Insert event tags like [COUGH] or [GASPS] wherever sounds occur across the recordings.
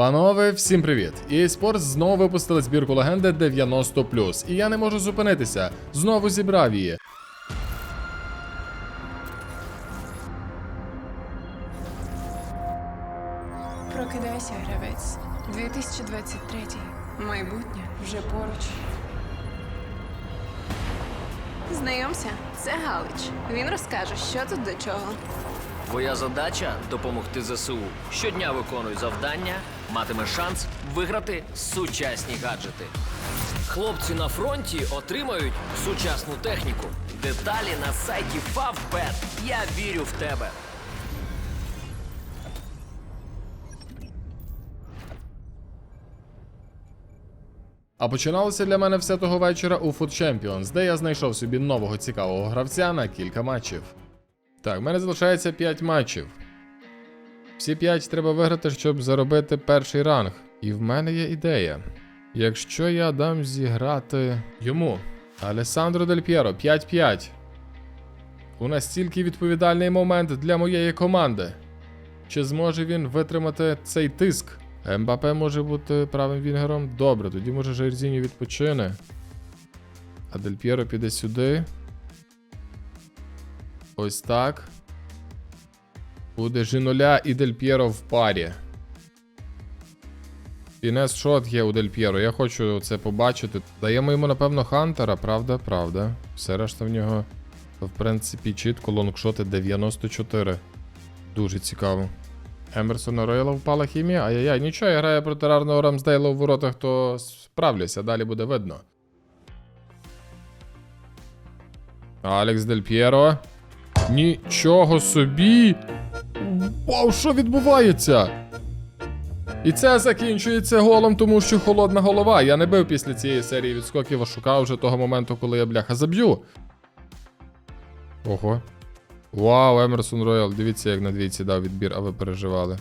Панове, всім привіт! EA Sports знову випустили збірку легенди 90 І я не можу зупинитися. Знову зібрав її. Прокидайся, гравець. 2023. Майбутнє вже поруч. Знайомся, це Галич. Він розкаже, що тут до чого. Твоя задача допомогти ЗСУ. Щодня виконуй завдання, матимеш шанс виграти сучасні гаджети. Хлопці на фронті отримають сучасну техніку. Деталі на сайті Favbet. Я вірю в тебе. А починалося для мене все того вечора у Food Champions, де я знайшов собі нового цікавого гравця на кілька матчів. Так, в мене залишається 5 матчів. Всі 5 треба виграти, щоб заробити перший ранг. І в мене є ідея. Якщо я дам зіграти йому, Алесандро Дель П'єро 5-5. У настільки відповідальний момент для моєї команди. Чи зможе він витримати цей тиск? Мбапе може бути правим вінгером. Добре, тоді може Жерзіні відпочине. А Дель П'єро піде сюди. Ось так. Буде Жіноля і Дель П'єро в парі. Фінес шот є у Дель П'єро. Я хочу це побачити. Даємо йому, напевно, Хантера, правда, правда. Все решта в нього, в принципі, чітко лонгшоти 94. Дуже цікаво. Емерсона Ройла впала хімія. Ай-яй-яй, нічого, я граю проти рарного Рамсдейла у воротах, то справлюся, далі буде видно. Алекс Дель П'єро. Нічого собі! Вау, що відбувається? І це закінчується голом, тому що холодна голова. Я не бив після цієї серії відскоків, а шукав вже того моменту, коли я бляха заб'ю. Ого. Вау, Емерсон Роял, дивіться, як на двійці дав відбір, а ви переживали.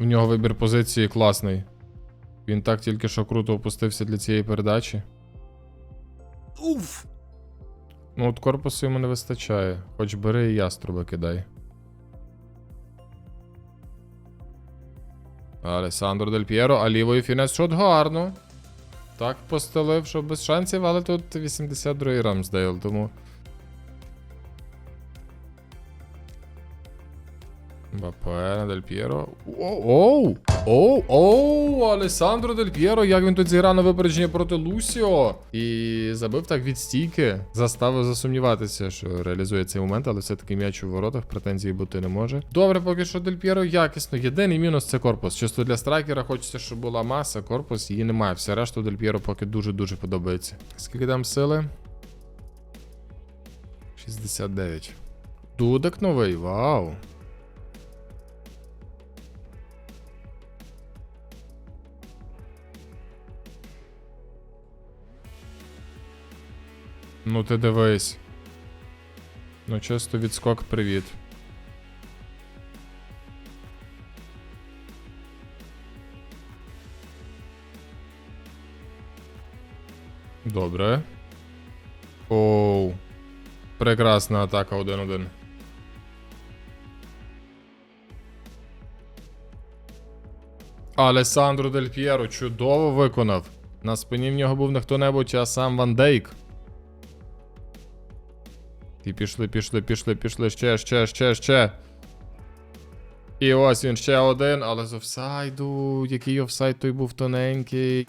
У нього вибір позиції класний. Він так тільки що круто опустився для цієї передачі. Уф! Ну, от корпусу йому не вистачає. Хоч бери і яструби кидай. Алесандро Дель П'єро, а лівою фінес шот гарно. Так постелив, що без шансів, але тут 82-й Рамсдейл, тому. Бапе, Дель П'єро. Оу! Оу! Оу! Алесандро Дель П'єро, як він тут зіграв на випередження проти Лусіо. І забив так від стійки. Заставив засумніватися, що реалізує цей момент, але все-таки м'яч у воротах, претензій бути не може. Добре, поки що Дель П'єро якісно. Єдиний мінус це корпус. Чисто для страйкера хочеться, щоб була маса, корпус, її немає. Все решту Дель П'єро поки дуже-дуже подобається. Скільки там сили? 69. Дудик новий, вау. Ну ти дивись. Ну, чисто відскок, привіт. Добре. Оу. Прекрасна атака 1-1. Алесандро Дель П'єро чудово виконав. На спині в нього був не хто-небудь, а сам Ван Дейк. І пішли, пішли, пішли, пішли. Ще, ще, ще, ще. І ось він ще один, але з офсайду. Який офсайд той був тоненький.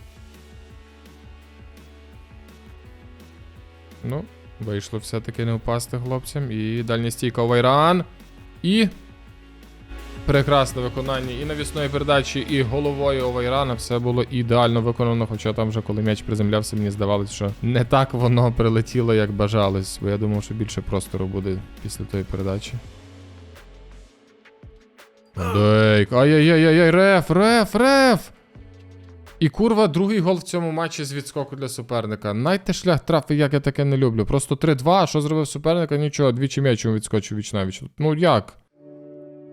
Ну, вийшло все-таки не впасти хлопцям. І дальня стійка Вайран. І. Прекрасне виконання і навісної передачі, і головою Овайрана все було ідеально виконано. Хоча там вже коли м'яч приземлявся, мені здавалось, що не так воно прилетіло, як бажалось. Бо я думав, що більше простору буде після тої передачі. Дейк. Ай-яй-яй-яй, реф, реф, реф! І курва, другий гол в цьому матчі з відскоку для суперника. Найте шлях трафи, як я таке не люблю. Просто 3-2, а що зробив суперника? Нічого, двічі м'яч йому відскочив віч навіч. Ну як?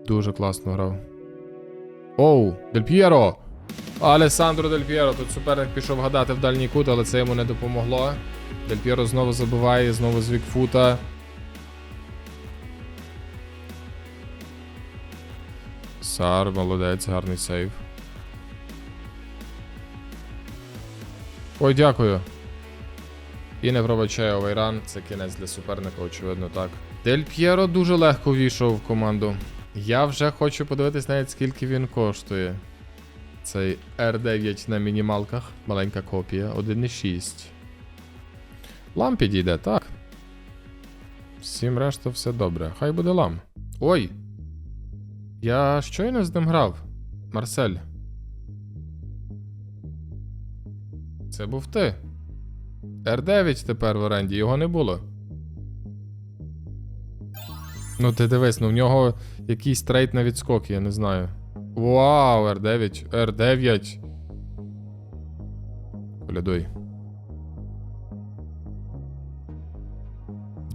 Дуже класно грав. Оу, Дель П'єро! Алесандро Дель П'єро. Тут суперник пішов гадати в дальній кут, але це йому не допомогло. Дель П'єро знову забиває, знову з Вікфута. Сар, молодець, гарний сейв. Ой, дякую. І не пробачає овейран, це кінець для суперника, очевидно, так. Дель П'єро дуже легко війшов в команду. Я вже хочу подивитись навіть скільки він коштує. Цей R9 на мінімалках, маленька копія, 1.6. Лам підійде, так. Всім решта все добре. Хай буде лам. Ой! Я щойно з ним грав. Марсель. Це був ти. R9 тепер в оренді, його не було. Ну, ти дивись, ну в нього якийсь трейд на відскок, я не знаю. Вау, R9, R9. Глядуй.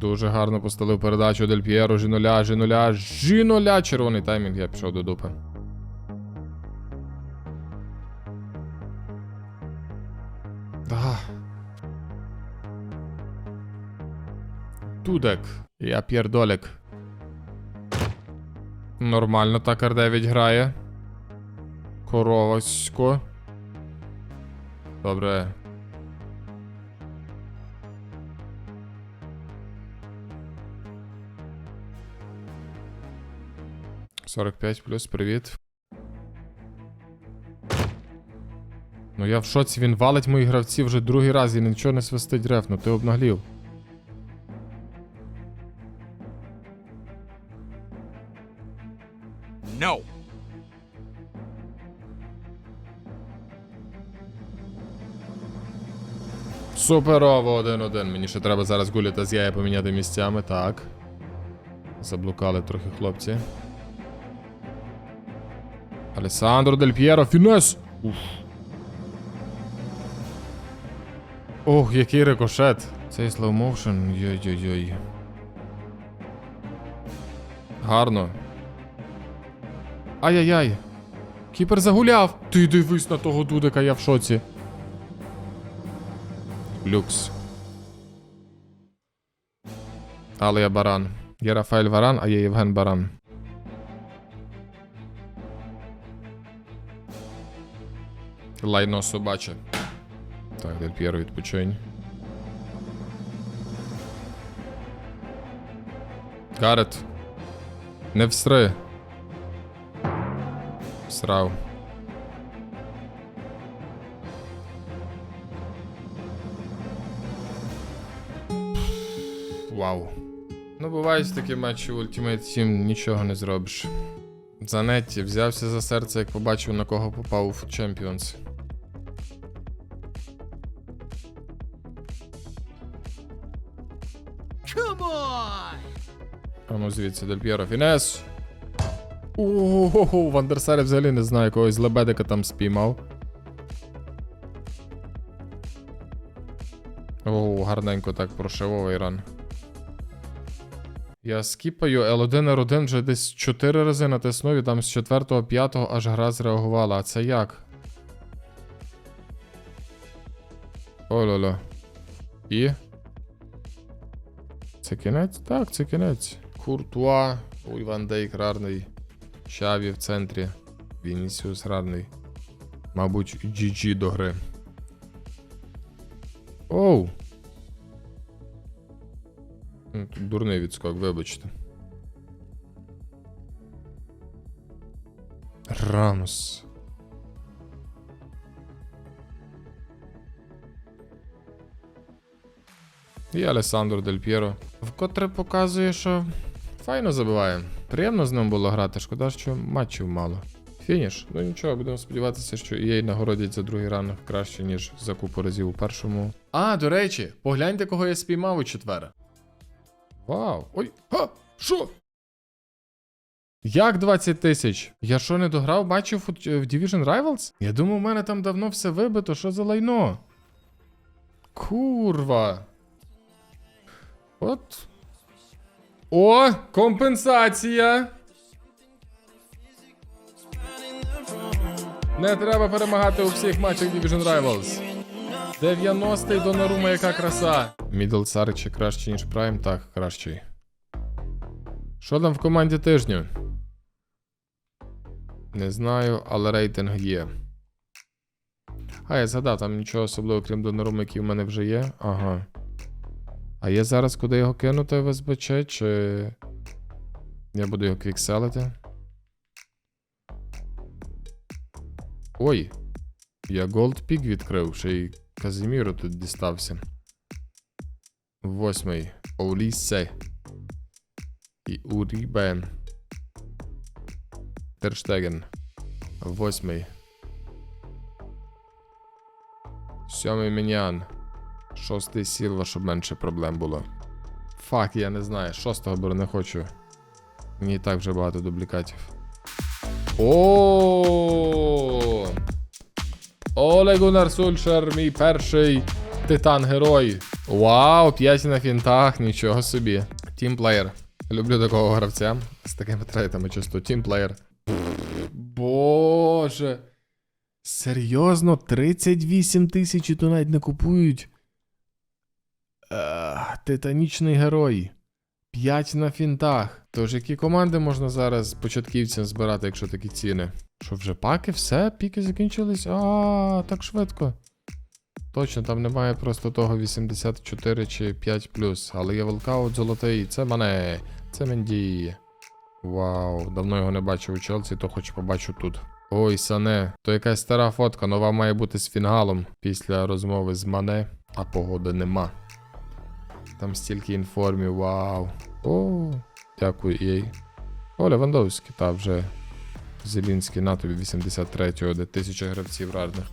Дуже гарно поставив передачу Дель П'єро, Жіноля, Жіноля, Жіноля. Червоний таймінг, я пішов до дупи. Да. Дудек. Я П'єрдолек. Нормально так R9 грає. Коровасько. Добре. Сорок п'ять плюс, привіт. Ну я в шоці, він валить моїх гравців вже другий раз і нічого не свистить реф, ну ти обнаглів. Суперово 1-1. Мені ще треба зараз гулі та з'яє поміняти місцями, так. Заблукали трохи хлопці. Алесандро Дель П'єро, фінес! Уф. Ох, який рикошет. Цей слоумоушен, йой-йой-йой. Гарно. Ай-яй-яй. Кіпер загуляв. Ти дивись на того дудика, я в шоці. Люкс. Але я баран. Є Рафаель Варан, а є Євген Баран. Лайно собаче. Так, Дель П'єро відпочинь. Гарет. Не всри. Всрав. Вау. Ну, бувають такі матчі в Ultimate Team, нічого не зробиш. Занетті взявся за серце, як побачив, на кого попав у Champions. Come on. А ну звідси, Дель П'єро, фінес. Ого, Вандерсарі взагалі не знаю, когось лебедика там спіймав. О, гарненько так прошивав Іран. Я скіпаю L1 R1 вже десь 4 рази натиснув і там з 4 5 аж гра зреагувала. А це як? О-ло-ло. І? Це кінець? Так, це кінець. Куртуа, Ой, Ван Дейк рарний. Шаві в центрі. Вінісіус рарний. Мабуть, GG до гри. Оу. Тут Дурний відскок, вибачте. Рамос. І Алесандро Дель П'єро. Вкотре показує, що файно забиває. Приємно з ним було грати, шкода, що матчів мало. Фініш. Ну нічого, будемо сподіватися, що EA нагородять за другий ранок краще, ніж за купу разів у першому. А, до речі, погляньте, кого я спіймав у четвер. Вау. Ой. Ха! Що? Як 20 тисяч? Я що не дограв матчів у- в Division Rivals? Я думав, у мене там давно все вибито, що за лайно? Курва. От. О, компенсація. Не треба перемагати у всіх матчах Division Rivals. 90-й до Нарума, яка краса. Мідл Саричі краще, ніж Прайм, так, кращий. Що там в команді тижню? Не знаю, але рейтинг є. А, я згадав, там нічого особливого, крім доноруму, який в мене вже є. Ага. А є зараз куди його кинути в СБЧ, чи. Я буду його квікселити. Ой. Я Gold Peak відкрив, ще й Казіміру тут дістався. Восьмий. Олісе. І Урібе. Терштеген. Восьмий. Сьомий Мінян. Шостий Сілва, щоб менше проблем було. Фак, я не знаю. Шостого беру не хочу. Мені і так вже багато дублікатів. О! Оле Гунар Сульшер, мій перший титан-герой. Вау, 5 на фінтах, нічого собі. Тімплеєр. Люблю такого гравця. З такими трейтами чисто тімплеєр. Боже. Серйозно, 38 тисяч і то навіть не купують. Титанічний герой. 5 на фінтах. Тож які команди можна зараз початківцям збирати, якщо такі ціни? Що вже паки, все, піки закінчились? А, так швидко. Точно, там немає просто того 84 чи 5 але є волкаут золотий. Це мене. Це Менді. Вау, давно його не бачив у Челсі, то хоч побачу тут. Ой, Сане, то якась стара фотка, нова має бути з фінгалом після розмови з Мане, а погоди нема. Там стільки інформів, вау. О, дякую їй. О, Левандовський, та вже. Зелінський на тобі 83-го, де тисяча гравців рарних.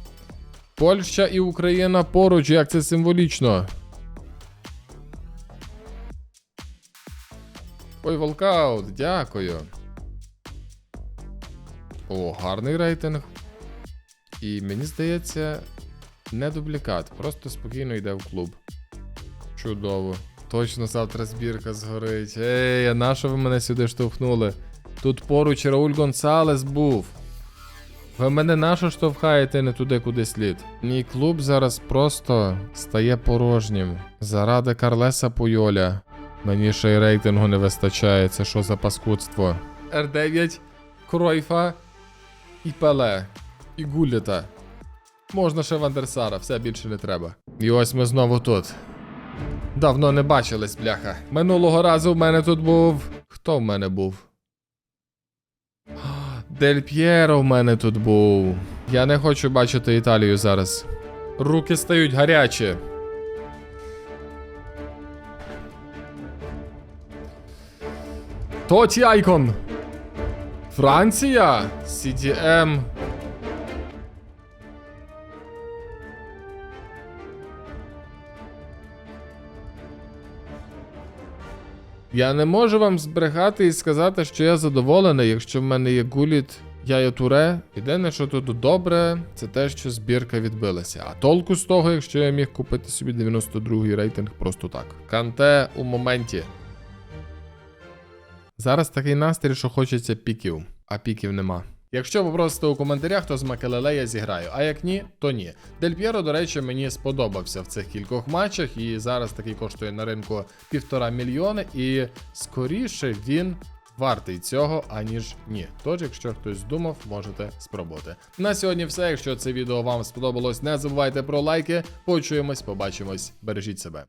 Польща і Україна поруч, як це символічно. Ой, волкаут, дякую. О, гарний рейтинг. І мені здається, не дублікат, просто спокійно йде в клуб. Чудово. Точно завтра збірка згорить. Ей, а на що ви мене сюди штовхнули? Тут поруч Рауль Гонсалес був. Ви мене нащо штовхаєте не туди, куди слід? Мій клуб зараз просто стає порожнім. Заради Карлеса Пуйоля. Мені ще й рейтингу не вистачає. Це що за паскудство? Р9, Кройфа і Пеле. І Гуліта. Можна ще Вандерсара, все більше не треба. І ось ми знову тут. Давно не бачились, бляха. Минулого разу в мене тут був. Хто в мене був? [GASPS] Дель П'єро в мене тут був. Я не хочу бачити Італію зараз. Руки стають гарячі. Тоті Айкон. Франція. CDM. Я не можу вам збрехати і сказати, що я задоволений, якщо в мене є гуліт Яя Туре. Єдине, що тут добре, це те, що збірка відбилася. А толку з того, якщо я міг купити собі 92-й рейтинг просто так. Канте у моменті. Зараз такий настрій, що хочеться піків, а піків нема. Якщо попросите у коментарях, то з Макелеле я зіграю, а як ні, то ні. Дель П'єро, до речі, мені сподобався в цих кількох матчах, і зараз такий коштує на ринку півтора мільйони, і скоріше він вартий цього, аніж ні. Тож, якщо хтось думав, можете спробувати. На сьогодні все. Якщо це відео вам сподобалось, не забувайте про лайки. Почуємось, побачимось, бережіть себе.